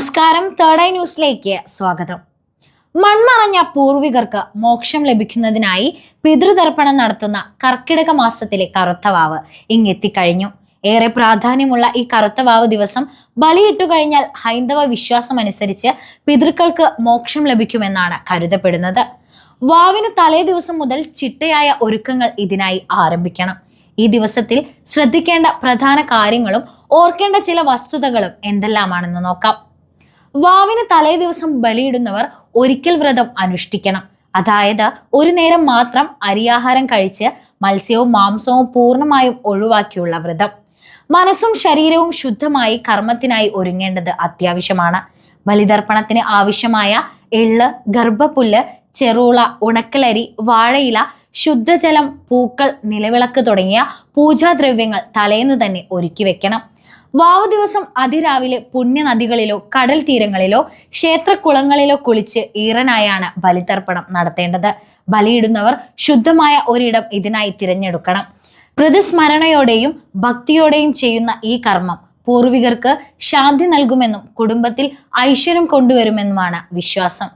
നമസ്കാരം. Third eye ന്യൂസിലേക്ക് സ്വാഗതം. മൺമറഞ്ഞ പൂർവികർക്ക് മോക്ഷം ലഭിക്കുന്നതിനായി പിതൃതർപ്പണം നടത്തുന്ന കർക്കിടക മാസത്തിലെ കറുത്തവാവ് ഇങ്ങെത്തിക്കഴിഞ്ഞു. ഏറെ പ്രാധാന്യമുള്ള ഈ കറുത്തവാവ് ദിവസം ബലിയിട്ടു കഴിഞ്ഞാൽ ഹൈന്ദവ വിശ്വാസം അനുസരിച്ച് പിതൃക്കൾക്ക് മോക്ഷം ലഭിക്കുമെന്നാണ് കരുതപ്പെടുന്നത്. വാവിന് തലേ ദിവസം മുതൽ ചിട്ടയായ ഒരുക്കങ്ങൾ ഇതിനായി ആരംഭിക്കണം. ഈ ദിവസത്തിൽ ശ്രദ്ധിക്കേണ്ട പ്രധാന കാര്യങ്ങളും ഓർക്കേണ്ട ചില വസ്തുതകളും എന്തെല്ലാമാണെന്ന് നോക്കാം. വാവിന് തലേ ദിവസം ബലിയിടുന്നവർ ഒരിക്കൽ വ്രതം അനുഷ്ഠിക്കണം. അതായത് ഒരു നേരം മാത്രം അരിയാഹാരം കഴിച്ച് മത്സ്യവും മാംസവും പൂർണമായും ഒഴിവാക്കിയുള്ള വ്രതം. മനസ്സും ശരീരവും ശുദ്ധമായി കർമ്മത്തിനായി ഒരുങ്ങേണ്ടത് അത്യാവശ്യമാണ്. ബലിതർപ്പണത്തിന് ആവശ്യമായ എള്ള് ഗർഭപ്പുല്ല് ചെറുള ഉണക്കലരി വാഴയില ശുദ്ധജലം പൂക്കൾ നിലവിളക്ക് തുടങ്ങിയ പൂജാദ്രവ്യങ്ങൾ തലേന്ന് തന്നെ ഒരുക്കി വെക്കണം. വാവു ദിവസം അതിരാവിലെ പുണ്യനദികളിലോ കടൽ തീരങ്ങളിലോ ക്ഷേത്രക്കുളങ്ങളിലോ കുളിച്ച് ഈറനായാണ് ബലിതർപ്പണം നടത്തേണ്ടത്. ബലിയിടുന്നവർ ശുദ്ധമായ ഒരിടം ഇതിനായി തിരഞ്ഞെടുക്കണം. പ്രതിസ്മരണയോടെയും ഭക്തിയോടെയും ചെയ്യുന്ന ഈ കർമ്മം പൂർവികർക്ക് ശാന്തി നൽകുമെന്നും കുടുംബത്തിൽ ഐശ്വര്യം കൊണ്ടുവരുമെന്നുമാണ് വിശ്വാസം.